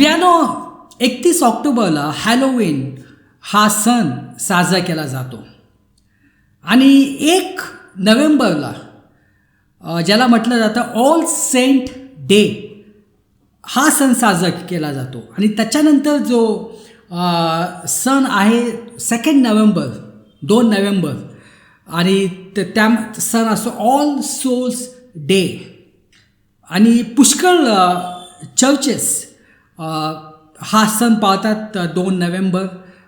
प्रियानो एकतीस ऑक्टोबरला हॅलोविन हा सण साजरा केला जातो. आणि एक नोव्हेंबरला ज्याला म्हटलं जातं ऑल सेंट डे हा सण साजरा केला जातो. आणि त्याच्यानंतर जो सण आहे सेकंड नोव्हेंबर दोन नोव्हेंबर आणि त- त्या सण असतो ऑल सोल्स डे आणि पुष्कळ चर्चेस हा सण पाळतात दोन नोव्हेंबर.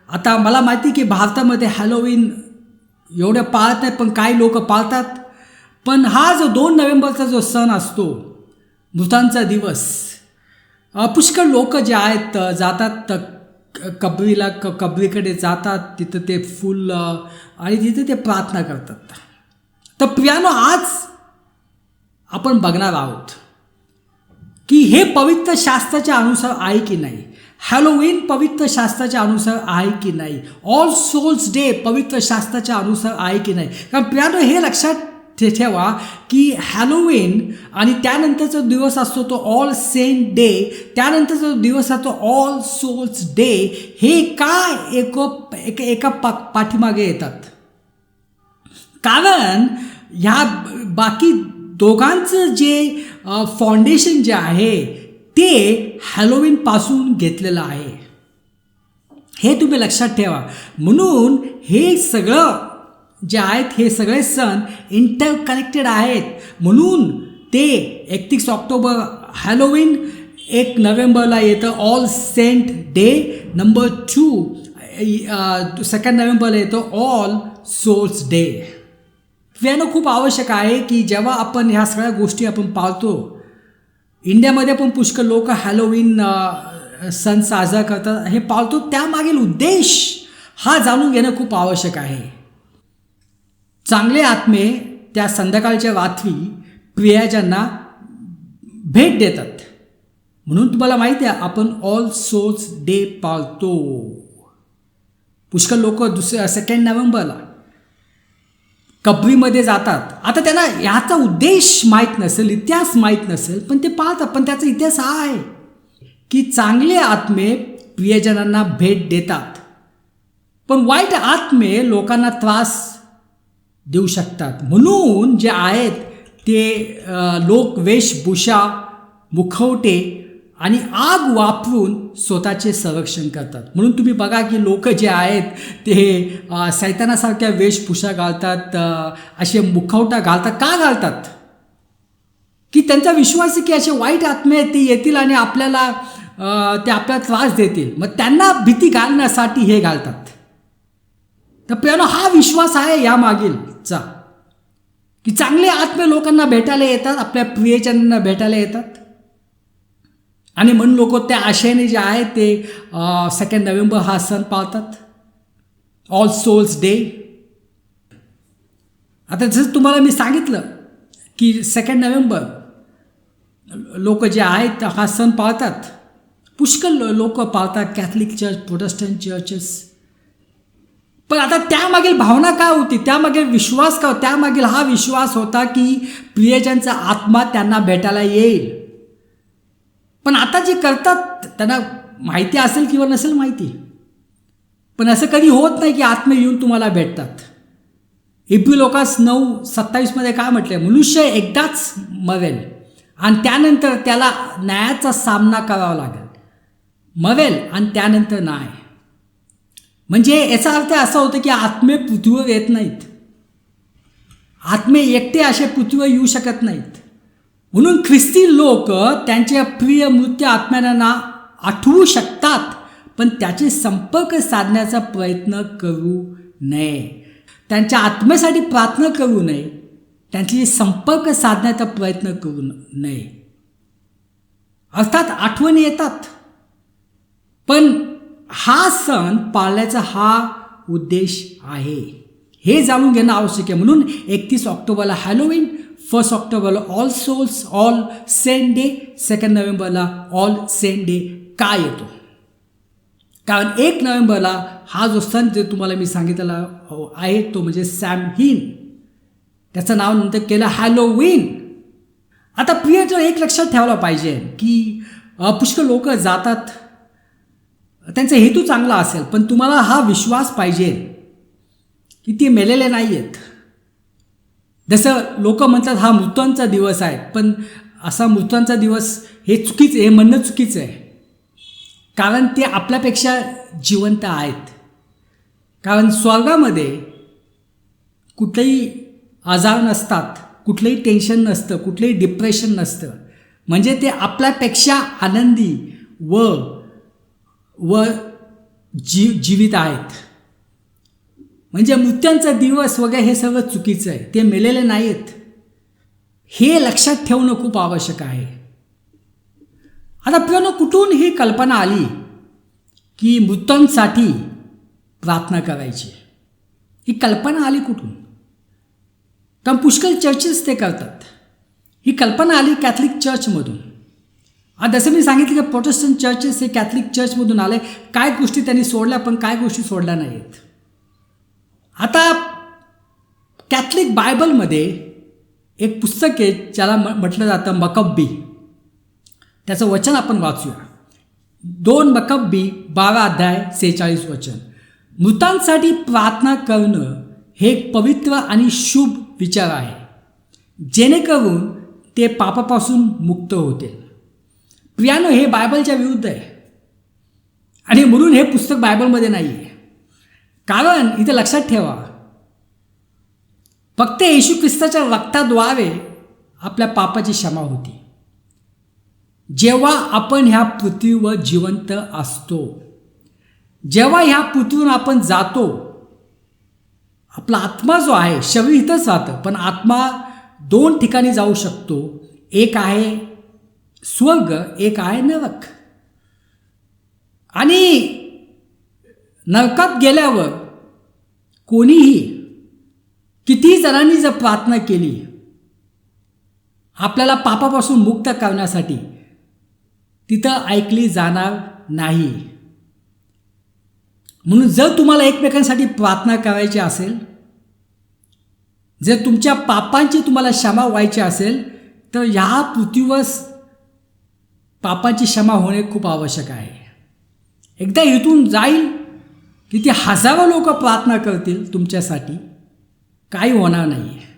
आता मला माहिती की भारतामध्ये हॅलोविन एवढं पाळत नाही पण काही लोक पाळतात. पण हा जो दोन नोव्हेंबरचा जो सण असतो मृतांचा दिवस पुष्कळ लोक जे आहेत जातात अ, कबरीला क कबरीकडे जातात तिथं ते फुल आणि तिथे ते प्रार्थना करतात. तर प्रियानो आज आपण बघणार आहोत. की हे पवित्र शास्त्राच्या अनुसार आहे की नाही? हॅलोविन पवित्र शास्त्राच्या अनुसार आहे की नाही? ऑल सोल्स डे पवित्र शास्त्राच्या अनुसार आहे की नाही? कारण प्रियानो हे लक्षात ठे ठेवा की हॅलोविन आणि त्यानंतरचा दिवस असतो तो ऑल सेंट डे त्यानंतरचा जो दिवस असतो ऑल सोल्स डे हे का एक एका पा पाठीमागे येतात? कारण ह्या बाकी दोघांचं जे फाउंडेशन जे आहे ते हॅलोविनपासून घेतलेलं आहे. हे तुम्ही लक्षात ठेवा. म्हणून हे सगळं जे आहेत हे सगळे सण इंटरकनेक्टेड आहेत. म्हणून ते एकतीस ऑक्टोबर हॅलोविन एक नोव्हेंबरला येतं all saint day number two second नोव्हेंबरला येतं ऑल सोल्स डे यानं खूप आवश्यक आहे की जेव्हा आपण ह्या सगळ्या गोष्टी आपण पाळतो इंडियामध्ये पण पुष्कळ लोक हॅलोविन सण साजरा करतात. हे पाळतो त्यामागील उद्देश हा जाणून घेणं खूप आवश्यक आहे. चांगले आत्मे त्या संध्याकाळच्या रात्री प्रियाजांना भेट देतात. म्हणून तुम्हाला माहिती आहे आपण ऑल सोल्स डे पाळतो. पुष्कळ लोक दुसऱ्या सेकंड नोव्हेंबरला कबरीमध्ये जातात. आता त्यांना ह्याचा उद्देश माहीत नसेल इतिहास माहीत नसेल पण ते पाहतात पण त्याचा इतिहास हा आहे की चांगले आत्मे प्रियजनांना भेट देतात. पण वाईट आत्मे लोकांना त्रास देऊ शकतात. म्हणून जे आहेत ते लोक वेशभूषा मुखवटे आणि आग वापरून स्वतःचे संरक्षण करतात. म्हणून तुम्ही बघा की लोक जे आहेत ते सैतानासारख्या वेशभूषा घालतात असे मुखवटा घालतात. का घालतात? की त्यांचा विश्वास आहे की असे वाईट आत्मे आहेत ते येतील आणि आपल्याला ते आपल्याला त्रास देतील. मग त्यांना भीती घालण्यासाठी हे घालतात. तर प्रियानो हा विश्वास आहे या मागीलचा. की चांगले आत्मे लोकांना भेटायला येतात आपल्या प्रियजनांना भेटायला येतात. आणि म्हणून लोक त्या आशयाने जे आहे ते सेकंड नोव्हेंबर हा सण पाळतात. ऑल सोल्स डे आता जसं तुम्हाला मी सांगितलं की सेकंड नोव्हेंबर लोक जे आहेत हा सण पाळतात. पुष्कळ लोक पाळतात कॅथलिक चर्च प्रोटेस्टंट चर्चेस पण आता त्यामागील भावना काय होती? त्यामागील विश्वास का त्यामागील हा विश्वास होता की प्रियजनचा आत्मा त्यांना भेटायला येईल. पण आता जे करतात त्यांना माहिती असेल किंवा नसेल माहिती. पण असं कधी होत नाही की आत्मे येऊन तुम्हाला भेटतात. इब्री लोकास नऊ सत्तावीसमध्ये काय म्हटलं मनुष्य एकदाच मरेल. आणि त्यानंतर त्याला न्यायाचा सामना करावा लागेल. मरेल आणि त्यानंतर नाही. म्हणजे याचा अर्थ असा होतो की आत्मे पृथ्वीवर येत नाहीत. आत्मे एकटे असे पृथ्वीवर येऊ शकत नाहीत. म्हणून ख्रिस्ती लोक त्यांच्या प्रिय मृत्यू आत्म्यांना आठवू शकतात पण त्याचे संपर्क साधण्याचा प्रयत्न करू नये. त्यांच्या आत्मेसाठी प्रार्थना करू नये. त्यांची संपर्क साधण्याचा प्रयत्न करू नये. अर्थात आठवणी येतात. पण हा सण पाळण्याचा हा उद्देश आहे. हे जाणून घेणं आवश्यक आहे. म्हणून एकतीस ऑक्टोबरला हॅलोविन फर्स्ट ऑक्टोबरला all souls all saint day second नोव्हेंबरला ऑल सेंट डे का येतो? कारण एक नोव्हेंबरला हा जो सण जे तुम्हाला मी सांगितलेला हो, आहे तो म्हणजे सॅमहीन त्याचं नाव नंतर केलं हॅलोविन आता प्रियजन एक लक्षात ठेवला पाहिजे की पुष्कळ लोक जातात. त्यांचा हेतू चांगला असेल पण तुम्हाला हा विश्वास पाहिजे की ते मेलेले नाही आहेत जसं लोक म्हणतात हा मृत्यूंचा दिवस आहे. पण असा मृत्यूंचा दिवस हे चुकीचं हे म्हणणं चुकीचं आहे. कारण ते आपल्यापेक्षा जिवंत आहेत. कारण स्वर्गामध्ये कुठलेही आजार नसतात कुठलंही टेन्शन नसतं कुठलंही डिप्रेशन नसतं. म्हणजे ते आपल्यापेक्षा आनंदी व व जी जीवित आहेत. म्हणजे मृत्यांचा दिवस वगैरे हे सगळं चुकीचं आहे. ते मेलेले नाहीत. हे लक्षात ठेवणं खूप आवश्यक आहे. आता प्रियानो कुठून ही कल्पना आली की मृतांसाठी प्रार्थना करायची? ही कल्पना आली कुठून? कारण पुष्कळ चर्चेस ते करतात. ही कल्पना आली कॅथलिक चर्चमधून आता जसं मी सांगितलं की प्रोटेस्टंट चर्चेस हे कॅथलिक चर्चमधून आले. काय गोष्टी त्यांनी सोडल्या पण काय गोष्टी सोडल्या नाहीत. आता कॅथलिक बायबलमध्ये एक पुस्तक आहे ज्याला म म्हटलं जातं मकब्बी. त्याचं वचन आपण वाचूया. दोन मकब्बी बारा अध्याय सेहेचाळीस वचन. मृतांसाठी प्रार्थना करणं हे एक पवित्र आणि शुभ विचार आहे. जेणेकरून ते पापापासून मुक्त होतील. प्रियानो हे बायबलच्या विरुद्ध आहे. आणि म्हणून हे पुस्तक बायबलमध्ये नाही आहे कारण इथे लक्षात ठेवा. फक्त येशू ख्रिस्ताच्या रक्ताद्वारे आपल्या पापाची क्षमा होती. जेव्हा आपण ह्या पृथ्वीवर जिवंत असतो जेव्हा ह्या पृथ्वीवर आपण जातो आपला आत्मा जो आहे शरीर इथंच राहतं पण आत्मा दोन ठिकाणी जाऊ शकतो. एक आहे स्वर्ग एक आहे नरक. आणि नरकात गेल्यावर कोणीही किती जणांनी जर प्रार्थना केली आपल्याला पापापासून मुक्त करण्यासाठी तिथं ऐकली जाणार नाही. म्हणून जर तुम्हाला एकमेकांसाठी प्रार्थना करायची असेल जर तुमच्या पापांची तुम्हाला क्षमा व्हायची असेल तर ह्या पृथ्वीवर पापांची क्षमा होणे खूप आवश्यक आहे. एकदा इथून जाईल किती हजारो लोक प्रार्थना करतील तुमच्यासाठी. काही होणार नाही आहे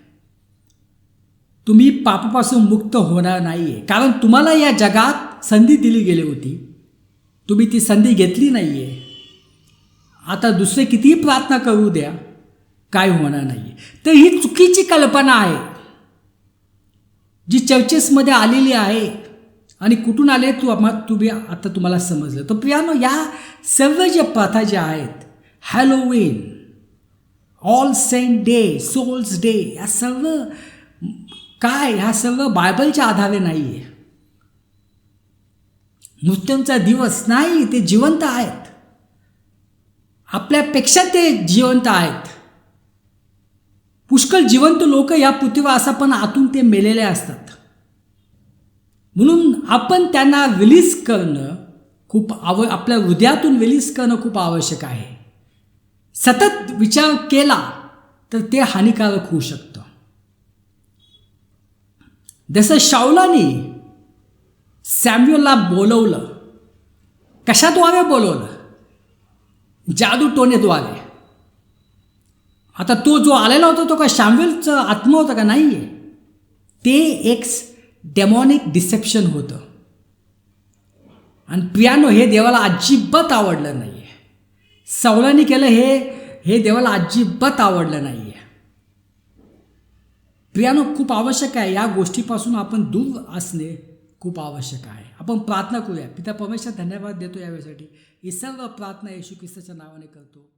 तुम्ही पापापासून मुक्त होणार नाही आहे कारण तुम्हाला या जगात संधी दिली गेली होती. तुम्ही ती संधी घेतली नाही आहे आता दुसरे कितीही प्रार्थना करू द्या काय होणार नाही तर ही चुकीची कल्पना आहे. जी चर्चेसमध्ये आलेली आहे आणि कुठून आले तू आम्हा तुम्ही आता तुम्हाला समजलं. तर प्रियानो या सर्व ज्या प्रथा ज्या आहेत Halloween all saint day souls day या सर्व काय ह्या सर्व बायबलच्या आधारे नाही आहे नृत्यांचा दिवस नाही ते जिवंत आहेत. आपल्यापेक्षा ते जिवंत आहेत. पुष्कळ जिवंत लोक या पृथ्वीवर असा पण आतून ते मेलेले असतात. म्हणून आपण त्यांना रिलीज करणं खूप आव आपल्या हृदयातून रिलीज करणं खूप आवश्यक आहे. सतत विचार केला तर ते हानिकारक होऊ शकतं. जसं शावलानी सॅम्युअलला बोलवलं कशाद्वारे बोलवलं? जादू टोनेद्वारे आता तो जो आलेला होता तो का शॅम्युअलचं आत्मा होता का? नाही आहे ते एक डेमॉनिक डिसेप्शन होतं. आणि पियानो हे देवाला अजिबात आवडलं नाही सवलानी केलं हे हे देवाला अजिबात आवडलं नाही आहे प्रियानो खूप आवश्यक आहे. या गोष्टीपासून आपण दूर असणे खूप आवश्यक आहे. आपण प्रार्थना करूया. पिता परमेश्वर धन्यवाद देतो यावेळेसाठी. ही सर्व प्रार्थना येशू ख्रिस्ताच्या नावाने करतो.